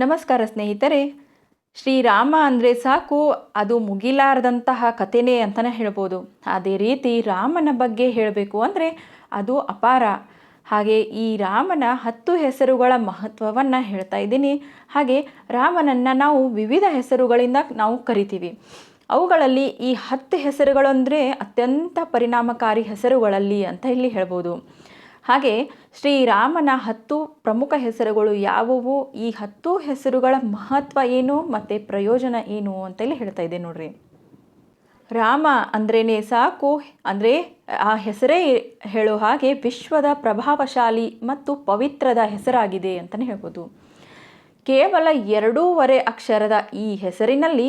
ನಮಸ್ಕಾರ ಸ್ನೇಹಿತರೆ. ಶ್ರೀರಾಮ ಅಂದರೆ ಸಾಕು, ಅದು ಮುಗಿಲಾರದಂತಹ ಕಥೆನೇ ಅಂತಲೇ ಹೇಳ್ಬೋದು. ಅದೇ ರೀತಿ ರಾಮನ ಬಗ್ಗೆ ಹೇಳಬೇಕು ಅಂದರೆ ಅದು ಅಪಾರ. ಹಾಗೆ ಈ ರಾಮನ ಹತ್ತು ಹೆಸರುಗಳ ಮಹತ್ವವನ್ನು ಹೇಳ್ತಾ ಇದ್ದೀನಿ. ಹಾಗೆ ರಾಮನನ್ನು ನಾವು ವಿವಿಧ ಹೆಸರುಗಳಿಂದ ನಾವು ಕರಿತೀವಿ. ಅವುಗಳಲ್ಲಿ ಈ ಹತ್ತು ಹೆಸರುಗಳಂದರೆ ಅತ್ಯಂತ ಪರಿಣಾಮಕಾರಿ ಹೆಸರುಗಳಲ್ಲಿ ಅಂತ ಇಲ್ಲಿ ಹೇಳ್ಬೋದು. ಹಾಗೆ ಶ್ರೀರಾಮನ ಹತ್ತು ಪ್ರಮುಖ ಹೆಸರುಗಳು ಯಾವುವು? ಈ ಹತ್ತು ಹೆಸರುಗಳ ಮಹತ್ವ ಏನು ಮತ್ತು ಪ್ರಯೋಜನ ಏನು ಅಂತೇಳಿ ಹೇಳ್ತಾ ಇದೆ ನೋಡ್ರಿ. ರಾಮ ಅಂದ್ರೇ ಸಾಕು. ಅಂದರೆ ಆ ಹೆಸರೇ ಹೇಳೋ ಹಾಗೆ ವಿಶ್ವದ ಪ್ರಭಾವಶಾಲಿ ಮತ್ತು ಪವಿತ್ರದ ಹೆಸರಾಗಿದೆ ಅಂತಲೇ ಹೇಳ್ಬೋದು. ಕೇವಲ ಎರಡೂವರೆ ಅಕ್ಷರದ ಈ ಹೆಸರಿನಲ್ಲಿ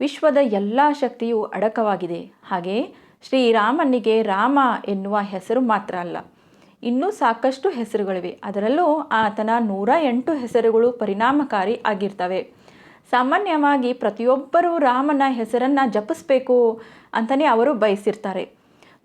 ವಿಶ್ವದ ಎಲ್ಲ ಶಕ್ತಿಯು ಅಡಕವಾಗಿದೆ. ಹಾಗೆ ಶ್ರೀರಾಮನಿಗೆ ರಾಮ ಎನ್ನುವ ಹೆಸರು ಮಾತ್ರ ಅಲ್ಲ. ಇನ್ನೂ ಸಾಕಷ್ಟು ಹೆಸರುಗಳಿವೆ. ಅದರಲ್ಲೂ ಆತನ ನೂರ ಎಂಟು ಹೆಸರುಗಳು ಪರಿಣಾಮಕಾರಿ ಆಗಿರ್ತವೆ. ಸಾಮಾನ್ಯವಾಗಿ ಪ್ರತಿಯೊಬ್ಬರೂ ರಾಮನ ಹೆಸರನ್ನು ಜಪಿಸ್ಬೇಕು ಅಂತಲೇ ಅವರು ಬಯಸಿರ್ತಾರೆ.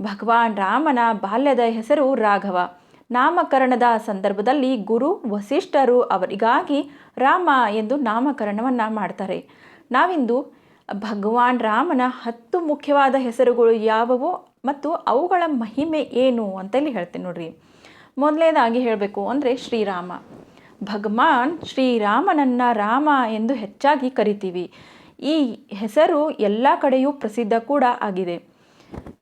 ಭಗವಾನ್ ರಾಮನ ಬಾಲ್ಯದ ಹೆಸರು ರಾಘವ. ನಾಮಕರಣದ ಸಂದರ್ಭದಲ್ಲಿ ಗುರು, ವಸಿಷ್ಠರು ಅವರಿಗಾಗಿ ರಾಮ ಎಂದು ನಾಮಕರಣವನ್ನು ಮಾಡ್ತಾರೆ. ನಾವಿಂದು ಭಗವಾನ್ ರಾಮನ ಹತ್ತು ಮುಖ್ಯವಾದ ಹೆಸರುಗಳು ಯಾವುವು? ಮತ್ತು ಅವುಗಳ ಮಹಿಮೆ ಏನು ಅಂತೇಳಿ ಹೇಳ್ತೀನಿ ನೋಡ್ರಿ. ಮೊದಲನೇದಾಗಿ ಹೇಳಬೇಕು ಅಂದರೆ ಶ್ರೀರಾಮ. ಭಗವಾನ್ ಶ್ರೀರಾಮನನ್ನು ರಾಮ ಎಂದು ಹೆಚ್ಚಾಗಿ ಕರಿತೀವಿ. ಈ ಹೆಸರು ಎಲ್ಲ ಕಡೆಯೂ ಪ್ರಸಿದ್ಧ ಕೂಡ ಆಗಿದೆ.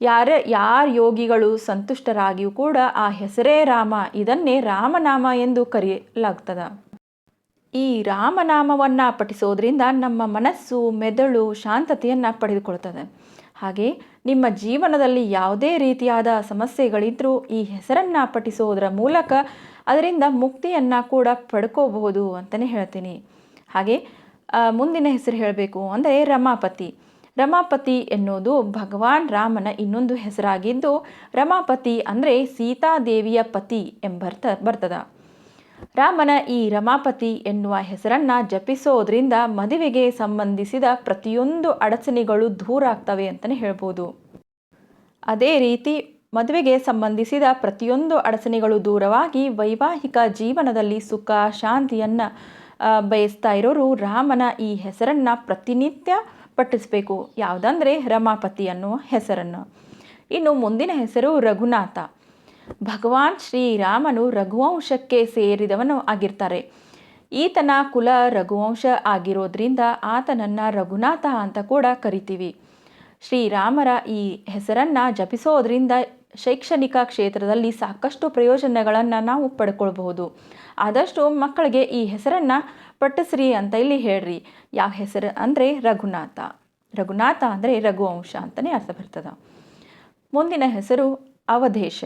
ಯಾರ ಯಾರ ಯೋಗಿಗಳು ಸಂತುಷ್ಟರಾಗಿಯೂ ಕೂಡ ಆ ಹೆಸರೇ ರಾಮ. ಇದನ್ನೇ ರಾಮನಾಮ ಎಂದು ಕರೆಯಲಾಗ್ತದ. ಈ ರಾಮನಾಮವನ್ನು ಪಠಿಸೋದ್ರಿಂದ ನಮ್ಮ ಮನಸ್ಸು ಮೆದುಳು ಶಾಂತತೆಯನ್ನು ಪಡೆದುಕೊಳ್ತದೆ. ಹಾಗೆ ನಿಮ್ಮ ಜೀವನದಲ್ಲಿ ಯಾವುದೇ ರೀತಿಯಾದ ಸಮಸ್ಯೆಗಳಿದ್ದರೂ ಈ ಹೆಸರನ್ನು ಪಠಿಸೋದರ ಮೂಲಕ ಅದರಿಂದ ಮುಕ್ತಿಯನ್ನು ಕೂಡ ಪಡ್ಕೋಬಹುದು ಅಂತಲೇ ಹೇಳ್ತೀನಿ. ಹಾಗೆ ಮುಂದಿನ ಹೆಸರು ಹೇಳಬೇಕು ಅಂದರೆ ರಮಾಪತಿ. ರಮಾಪತಿ ಎನ್ನುವುದು ಭಗವಾನ್ ರಾಮನ ಇನ್ನೊಂದು ಹೆಸರಾಗಿದ್ದು ರಮಾಪತಿ ಅಂದರೆ ಸೀತಾದೇವಿಯ ಪತಿ ಎಂಬರ್ಥ ಬರ್ತದ. ರಾಮನ ಈ ರಮಾಪತಿ ಎನ್ನುವ ಹೆಸರನ್ನು ಜಪಿಸೋದ್ರಿಂದ ಮದುವೆಗೆ ಸಂಬಂಧಿಸಿದ ಪ್ರತಿಯೊಂದು ಅಡಚಣೆಗಳು ದೂರ ಆಗ್ತವೆ ಅಂತಲೇ ಹೇಳ್ಬೋದು. ಅದೇ ರೀತಿ ಮದುವೆಗೆ ಸಂಬಂಧಿಸಿದ ಪ್ರತಿಯೊಂದು ಅಡಚಣೆಗಳು ದೂರವಾಗಿ ವೈವಾಹಿಕ ಜೀವನದಲ್ಲಿ ಸುಖ, ಶಾಂತಿಯನ್ನು ಬಯಸ್ತಾ ಇರೋರು ರಾಮನ ಈ ಹೆಸರನ್ನು ಪ್ರತಿನಿತ್ಯ ಪಠಿಸಬೇಕು. ಯಾವುದಂದರೆ ರಮಾಪತಿ ಅನ್ನುವ ಹೆಸರನ್ನು. ಇನ್ನು ಮುಂದಿನ ಹೆಸರು ರಘುನಾಥ. ಭಗವಾನ್ ಶ್ರೀರಾಮನು ರಘುವಂಶಕ್ಕೆ ಸೇರಿದವನು ಆಗಿರ್ತಾರೆ. ಈತನ ಕುಲ ರಘುವಂಶ ಆಗಿರೋದ್ರಿಂದ ಆತನನ್ನು ರಘುನಾಥ ಅಂತ ಕೂಡ ಕರಿತೀವಿ. ಶ್ರೀರಾಮರ ಈ ಹೆಸರನ್ನು ಜಪಿಸೋದ್ರಿಂದ ಶೈಕ್ಷಣಿಕ ಕ್ಷೇತ್ರದಲ್ಲಿ ಸಾಕಷ್ಟು ಪ್ರಯೋಜನಗಳನ್ನು ನಾವು ಪಡ್ಕೊಳ್ಬಹುದು. ಆದಷ್ಟು ಮಕ್ಕಳಿಗೆ ಈ ಹೆಸರನ್ನು ಪಟ್ಟಶ್ರೀ ಅಂತ ಇಲ್ಲಿ ಹೇಳ್ರಿ. ಯಾವ ಹೆಸರು ಅಂದರೆ ರಘುನಾಥ. ರಘುನಾಥ ಅಂದರೆ ರಘುವಂಶ ಅಂತಲೇ ಅರ್ಥ ಬರ್ತದೆ. ಮುಂದಿನ ಹೆಸರು ಅವಧೇಶ.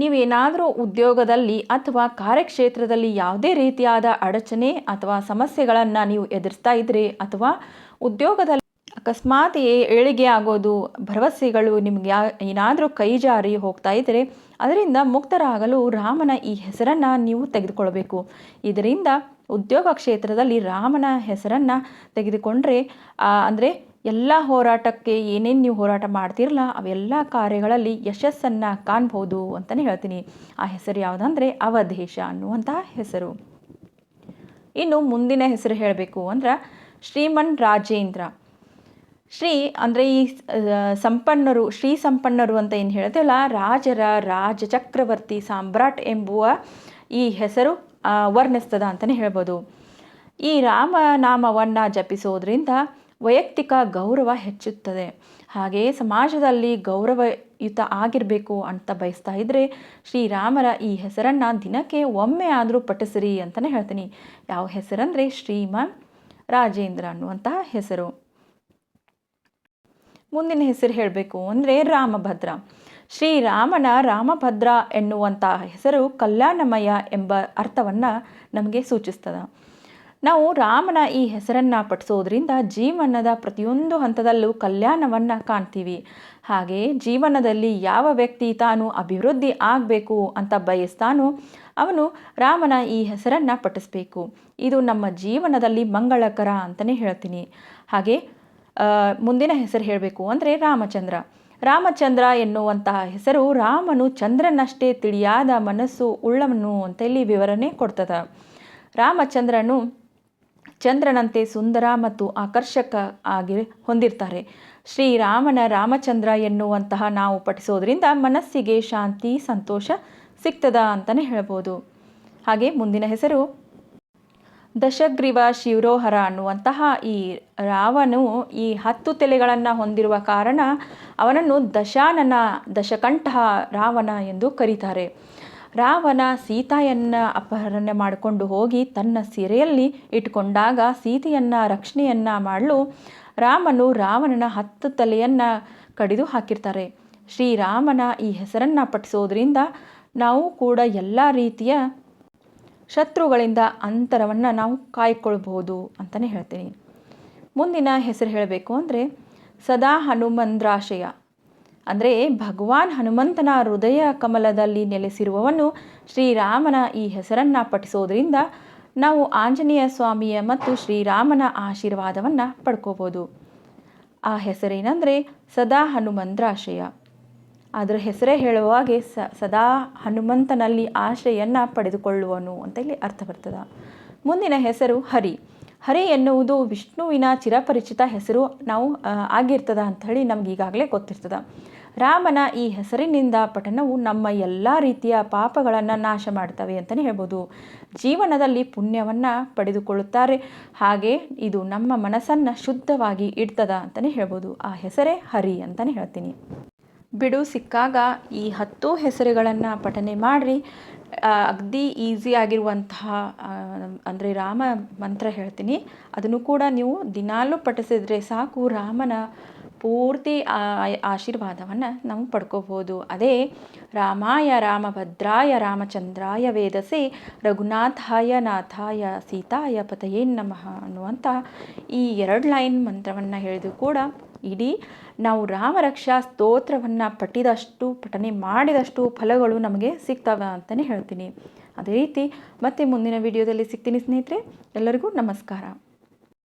ನೀವೇನಾದರೂ ಉದ್ಯೋಗದಲ್ಲಿ ಅಥವಾ ಕಾರ್ಯಕ್ಷೇತ್ರದಲ್ಲಿ ಯಾವುದೇ ರೀತಿಯಾದ ಅಡಚಣೆ ಅಥವಾ ಸಮಸ್ಯೆಗಳನ್ನು ನೀವು ಎದುರಿಸ್ತಾ ಇದ್ದರೆ ಅಥವಾ ಉದ್ಯೋಗದಲ್ಲಿ ಅಕಸ್ಮಾತ್ ಏಳಿಗೆ ಆಗೋದು, ಭರವಸೆಗಳು ನಿಮ್ಗೆ ಏನಾದರೂ ಕೈ ಜಾರಿ ಹೋಗ್ತಾ ಇದ್ದರೆ ಅದರಿಂದ ಮುಕ್ತರಾಗಲು ರಾಮನ ಈ ಹೆಸರನ್ನು ನೀವು ತೆಗೆದುಕೊಳ್ಬೇಕು. ಇದರಿಂದ ಉದ್ಯೋಗ ಕ್ಷೇತ್ರದಲ್ಲಿ ರಾಮನ ಹೆಸರನ್ನು ತೆಗೆದುಕೊಂಡ್ರೆ ಅಂದರೆ ಎಲ್ಲ ಹೋರಾಟಕ್ಕೆ ಏನೇನು ನೀವು ಹೋರಾಟ ಮಾಡ್ತಿರಲ್ಲ, ಅವೆಲ್ಲ ಕಾರ್ಯಗಳಲ್ಲಿ ಯಶಸ್ಸನ್ನು ಕಾಣ್ಬೋದು ಅಂತಲೇ ಹೇಳ್ತೀನಿ. ಆ ಹೆಸರು ಯಾವುದಂದರೆ ಅವಧೇಶ ಅನ್ನುವಂತಹ ಹೆಸರು. ಇನ್ನು ಮುಂದಿನ ಹೆಸರು ಹೇಳಬೇಕು ಅಂದ್ರೆ ಶ್ರೀಮನ್ ರಾಜೇಂದ್ರ. ಶ್ರೀ ಅಂದರೆ ಈ ಸಂಪನ್ನರು, ಶ್ರೀ ಸಂಪನ್ನರು ಅಂತ ಏನು ಹೇಳ್ತೇವಲ್ಲ, ರಾಜರ ರಾಜ ಚಕ್ರವರ್ತಿ ಸಾಮ್ರಾಟ್ ಎಂಬುವ ಈ ಹೆಸರು ವರ್ಣಿಸ್ತದ ಅಂತಲೇ ಹೇಳ್ಬೋದು. ಈ ರಾಮನಾಮವನ್ನು ಜಪಿಸೋದ್ರಿಂದ ವೈಯಕ್ತಿಕ ಗೌರವ ಹೆಚ್ಚುತ್ತದೆ. ಹಾಗೆಯೇ ಸಮಾಜದಲ್ಲಿ ಗೌರವಯುತ ಆಗಿರಬೇಕು ಅಂತ ಬಯಸ್ತಾ ಇದ್ದರೆ ಶ್ರೀರಾಮರ ಈ ಹೆಸರನ್ನು ದಿನಕ್ಕೆ ಒಮ್ಮೆ ಆದರೂ ಪಠಿಸಿರಿ ಅಂತಲೇ ಹೇಳ್ತೀನಿ. ಯಾವ ಹೆಸರಂದರೆ ಶ್ರೀಮಾನ್ ರಾಜೇಂದ್ರ ಅನ್ನುವಂತಹ ಹೆಸರು. ಮುಂದಿನ ಹೆಸರು ಹೇಳಬೇಕು ಅಂದರೆ ರಾಮಭದ್ರ. ಶ್ರೀರಾಮನ ರಾಮಭದ್ರ ಎನ್ನುವಂತಹ ಹೆಸರು ಕಲ್ಯಾಣಮಯ ಎಂಬ ಅರ್ಥವನ್ನು ನಮಗೆ ಸೂಚಿಸ್ತದೆ. ನಾವು ರಾಮನ ಈ ಹೆಸರನ್ನು ಪಠಿಸೋದ್ರಿಂದ ಜೀವನದ ಪ್ರತಿಯೊಂದು ಹಂತದಲ್ಲೂ ಕಲ್ಯಾಣವನ್ನು ಕಾಣ್ತೀವಿ. ಹಾಗೆ ಜೀವನದಲ್ಲಿ ಯಾವ ವ್ಯಕ್ತಿ ತಾನು ಅಭಿವೃದ್ಧಿ ಆಗಬೇಕು ಅಂತ ಬಯಸ್ತಾನೋ ಅವನು ರಾಮನ ಈ ಹೆಸರನ್ನು ಪಠಿಸಬೇಕು. ಇದು ನಮ್ಮ ಜೀವನದಲ್ಲಿ ಮಂಗಳಕರ ಅಂತಲೇ ಹೇಳ್ತೀನಿ. ಹಾಗೆ ಮುಂದಿನ ಹೆಸರು ಹೇಳಬೇಕು ಅಂದರೆ ರಾಮಚಂದ್ರ. ರಾಮಚಂದ್ರ ಎನ್ನುವಂತಹ ಹೆಸರು ರಾಮನು ಚಂದ್ರನಷ್ಟೇ ತಿಳಿಯಾದ ಮನಸ್ಸು ಉಳ್ಳವನು ಅಂತ ಇಲ್ಲಿ ವಿವರಣೆ ಕೊಡ್ತದೆ. ರಾಮಚಂದ್ರನು ಚಂದ್ರನಂತೆ ಸುಂದರ ಮತ್ತು ಆಕರ್ಷಕ ಆಗಿ ಹೊಂದಿರ್ತಾರೆ. ಶ್ರೀರಾಮನ ರಾಮಚಂದ್ರ ಎನ್ನುವಂತಹ ನಾವು ಪಠಿಸೋದ್ರಿಂದ ಮನಸ್ಸಿಗೆ ಶಾಂತಿ, ಸಂತೋಷ ಸಿಗ್ತದ ಅಂತಲೇ ಹೇಳ್ಬೋದು. ಹಾಗೆ ಮುಂದಿನ ಹೆಸರು ದಶಗ್ರೀವ ಶಿವರೋಹರ ಅನ್ನುವಂತಹ ಈ ರಾವನು ಈ ಹತ್ತು ತಲೆಗಳನ್ನು ಹೊಂದಿರುವ ಕಾರಣ ಅವನನ್ನು ದಶಾನನ ದಶಕಂಠ ರಾವಣ ಎಂದು ಕರೀತಾರೆ. ರಾವಣ ಸೀತೆಯನ್ನು ಅಪಹರಣ ಮಾಡಿಕೊಂಡು ಹೋಗಿ ತನ್ನ ಸೀರೆಯಲ್ಲಿ ಇಟ್ಕೊಂಡಾಗ ಸೀತೆಯನ್ನ ರಕ್ಷಣೆಯನ್ನು ಮಾಡಲು ರಾಮನು ರಾವಣನ ಹತ್ತು ತಲೆಯನ್ನು ಕಡಿದು ಹಾಕಿರ್ತಾರೆ. ಶ್ರೀರಾಮನ ಈ ಹೆಸರನ್ನು ಪಠಿಸೋದ್ರಿಂದ ನಾವು ಕೂಡ ಎಲ್ಲ ರೀತಿಯ ಶತ್ರುಗಳಿಂದ ಅಂತರವನ್ನು ನಾವು ಕಾಯ್ಕೊಳ್ಬೋದು ಅಂತಲೇ ಹೇಳ್ತೀನಿ. ಮುಂದಿನ ಹೆಸರು ಹೇಳಬೇಕು ಅಂದರೆ ಸದಾ ಹನುಮಂದ್ರಾಶಯ. ಅಂದರೆ ಭಗವಾನ್ ಹನುಮಂತನ ಹೃದಯ ಕಮಲದಲ್ಲಿ ನೆಲೆಸಿರುವವನು ಶ್ರೀರಾಮನ ಈ ಹೆಸರನ್ನು ಪಠಿಸೋದ್ರಿಂದ ನಾವು ಆಂಜನೇಯ ಸ್ವಾಮಿಯ ಮತ್ತು ಶ್ರೀರಾಮನ ಆಶೀರ್ವಾದವನ್ನು ಪಡ್ಕೋಬೋದು. ಆ ಹೆಸರೇನೆಂದರೆ ಸದಾ ಹನುಮಂತ್ರಾಶ್ರಯ ಅದರ ಹೆಸರೇ ಹೇಳುವಾಗೆ ಸ ಸದಾ ಹನುಮಂತನಲ್ಲಿ ಆಶ್ರಯನ್ನು ಪಡೆದುಕೊಳ್ಳುವನು ಅಂತ ಇಲ್ಲಿ ಅರ್ಥ ಬರ್ತದೆ. ಮುಂದಿನ ಹೆಸರು ಹರಿ. ಹರಿ ಎನ್ನುವುದು ವಿಷ್ಣುವಿನ ಚಿರಪರಿಚಿತ ಹೆಸರು. ನಾವು ಆಗಿರ್ತದ ಹೇಳಿ ನಮ್ಗೆ ಈಗಾಗಲೇ ಗೊತ್ತಿರ್ತದೆ. ರಾಮನ ಈ ಹೆಸರಿನಿಂದ ಪಠಣವು ನಮ್ಮ ಎಲ್ಲ ರೀತಿಯ ಪಾಪಗಳನ್ನು ನಾಶ ಮಾಡ್ತವೆ ಅಂತಲೇ ಹೇಳ್ಬೋದು. ಜೀವನದಲ್ಲಿ ಪುಣ್ಯವನ್ನು ಪಡೆದುಕೊಳ್ಳುತ್ತಾರೆ. ಹಾಗೆ ಇದು ನಮ್ಮ ಮನಸ್ಸನ್ನು ಶುದ್ಧವಾಗಿ ಇಡ್ತದ ಅಂತಲೇ ಹೇಳ್ಬೋದು. ಆ ಹೆಸರೇ ಹರಿ ಅಂತಲೇ ಹೇಳ್ತೀನಿ. ಬಿಡು, ಸಿಕ್ಕಾಗ ಈ ಹತ್ತು ಹೆಸರುಗಳನ್ನು ಪಠನೆ ಮಾಡಿರಿ. ಅಗ್ದಿ ಈಸಿ ಆಗಿರುವಂತಹ ಅಂದರೆ ರಾಮ ಮಂತ್ರ ಹೇಳ್ತೀನಿ. ಅದನ್ನು ಕೂಡ ನೀವು ದಿನಾಲೂ ಪಠಿಸಿದರೆ ಸಾಕು. ರಾಮನ ಪೂರ್ತಿ ಆಶೀರ್ವಾದವನ್ನು ನಾವು ಪಡ್ಕೋಬೋದು. ಅದೇ ರಾಮಾಯ ರಾಮಭದ್ರಾಯ ರಾಮಚಂದ್ರಾಯ ವೇದಸೆ ರಘುನಾಥಾಯ ನಾಥಾಯ ಸೀತಾಯ ಪತಯೇ ನಮಃ ಅನ್ನುವಂಥ ಈ ಎರಡು ಲೈನ್ ಮಂತ್ರವನ್ನು ಹೇಳಿದ್ರು ಕೂಡ ಇಡೀ ನಾವು ರಾಮರಕ್ಷಾ ಸ್ತೋತ್ರವನ್ನು ಪಟ್ಟಿದಷ್ಟು ಪಠನೆ ಮಾಡಿದಷ್ಟು ಫಲಗಳು ನಮಗೆ ಸಿಗ್ತವೆ ಅಂತಲೇ ಹೇಳ್ತೀನಿ. ಅದೇ ರೀತಿ ಮತ್ತೆ ಮುಂದಿನ ವಿಡಿಯೋದಲ್ಲಿ ಸಿಗ್ತೀನಿ ಸ್ನೇಹಿತರೆ, ಎಲ್ಲರಿಗೂ ನಮಸ್ಕಾರ.